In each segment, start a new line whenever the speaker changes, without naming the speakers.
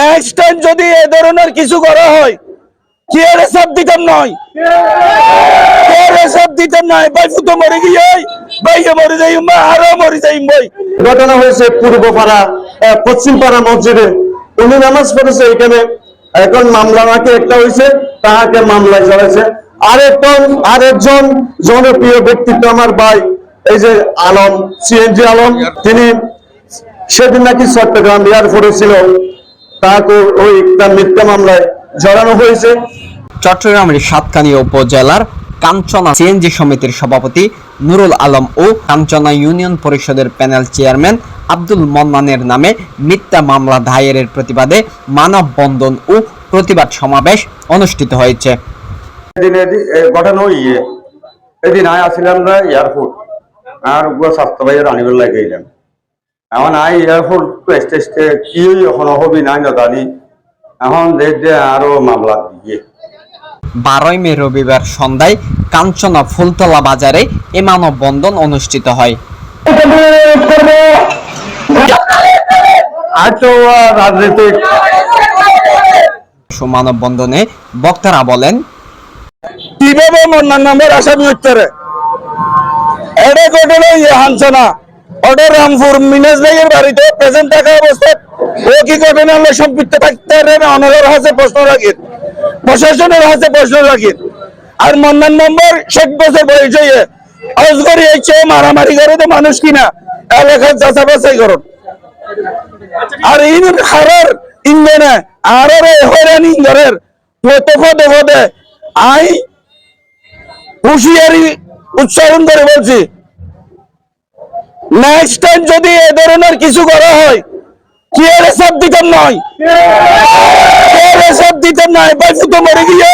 Next time যদি এ ধরনের কিছু করা হয় কি সব দিতাম নয় কি দিতাম ভাই মরে গিয়ে ভাইকে মরে যাই আরও মরে যাই ভাই।
ঘটনা হয়েছে পূর্ব পাড়া পশ্চিম পাড়া মসজিদে। উনি নামাজ পড়েছে এখানে। এখন মামলা নাকি একটা হয়েছে, তাহাকে মামলায় জড়াইছে। আরেকজন আরেকজন জনপ্রিয় ব্যক্তিত্ব আমার ভাই, এই যে আলম, সিএনজি আলম, তিনি সেদিন নাকি চট্টগ্রাম এয়ারপোর্টে ছিল। তাকে ওই একটা মিথ্যা মামলায় জড়ানো হয়েছে।
চট্টগ্রামের সাতকানিয়া উপজেলার কাঞ্চনা সিএনজি সমিতির সভাপতি নুরুল আলম ও কাঞ্চনা ইউনিয়ন পরিষদের প্যানেল চেয়ারম্যান আব্দুল মন্নানের নামে মিথ্যা মামলা দায়েরের প্রতিবাদে মানববন্ধন ও প্রতিবাদ সমাবেশ অনুষ্ঠিত হয়েছে।
এদিন আয় আসিলাম না এয়ারপোর্ট। আর উপর স্বাস্থ্য ভাইয়ের আনিবার লাগে এখন আই এয়ারপোর্ট টেস্টে টেস্টে কি এখন হবি নাই না জানি এখন দেখ আরও মামলা দিয়ে।
বারোই মে রবিবার সন্ধ্যায় কাঞ্চনা ফুলতলা বাজারে এ মানববন্ধন অনুষ্ঠিত হয়।
আর রাজনৈতিক
মানববন্ধনে বক্তারা বলেন
কীভাবে মন্নার নামের আসামি উত্তরে এটা ঘটনা ইয়ে হানছে না। ওটা রামপুর মিনাজ ভাইয়ের বাড়িতে প্রেজেন্ট থাকা অবস্থায় ও কি ঘটনা হলে সম্পৃক্ত থাকতে পারে না। অনারের হাতে প্রশ্ন রাখি প্রশাসনের হাতে প্রশ্ন রাখি আর মন্নান নম্বর ষাট বছর অজগরি মারামারি করে তো মানুষ কিনা? এলাকার যাচা বাছাই করুন। আর ইন হারার ইঞ্জনে আরের হয়রানি ঘরের পদে পদে আই হুঁশিয়ারি উচ্চারণ করে বলছি নেক্সট টাইম যদি এ ধরনের কিছু করা হয়, কি এর সব দিতাম নয় কি এর সব দিতাম নয় ভাই ফুটো মরে গিয়ে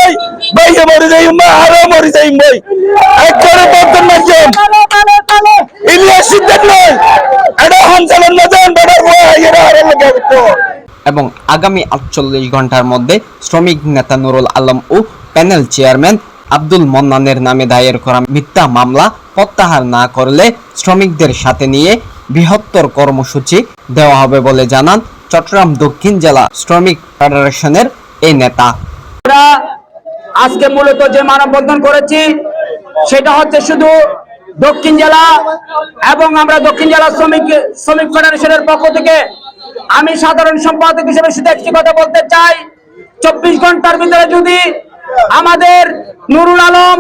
ভাইকে মরে যাই মা আরও মরে যাই, ভাই। একবারে বর্তমান মাধ্যম। ইলিয়াস সিদ্ধান্ত নয়। এটা হানসালের না যান বেটার ভয় এরা আরও লাগে
এবং আগামী আটচল্লিশ ঘণ্টার মধ্যে শ্রমিক নেতা নুরুল আলম ও প্যানেল চেয়ারম্যান আব্দুল মন্নানের নামে দায়ের করা মিথ্যা মামলা প্রত্যাহার না করলে শ্রমিকদের সাথে নিয়ে বৃহত্তর কর্মসূচি দেওয়া হবে বলে জানান চট্টগ্রাম দক্ষিণ জেলা শ্রমিক ফেডারেশনের এই নেতা।
আমরা আজকে মূলত যে মানববন্ধন করেছি, সেটা হচ্ছে শুধু দক্ষিণ জেলা এবং আমরা দক্ষিণ জেলা শ্রমিক শ্রমিক ফেডারেশনের পক্ষ থেকে আমি সাধারণ সম্পাদক হিসেবে শুধু একটি কথা বলতে চাই। চব্বিশ ঘণ্টার ভিতরে যদি আমাদের নুরুল আলম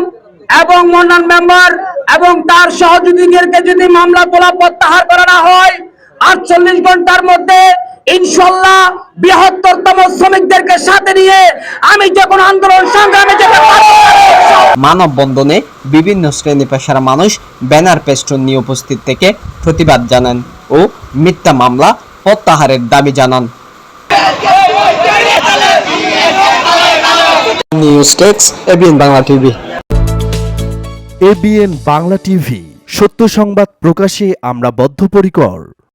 এবং মন্নান মেম্বার এবং তার সহযোগীদেরকে যদি মামলা তোলা প্রত্যাহার করা না হয়, আটচল্লিশ ঘণ্টার মধ্যে ইনশাল্লাহ বৃহত্তরতম শ্রমিকদেরকে সাথে নিয়ে আমি যখন আন্দোলন সংগ্রামে যেতে
মানববন্ধনে বিভিন্ন শ্রেণি পেশার মানুষ ব্যানার পেস্টন নিয়ে উপস্থিত থেকে প্রতিবাদ জানান ও মিথ্যা মামলা প্রত্যাহারের দাবি জানান। News text ABN Bangla TV
ABN Bangla TV সত্য সংবাদ প্রকাশে আমরা বদ্ধপরিকর।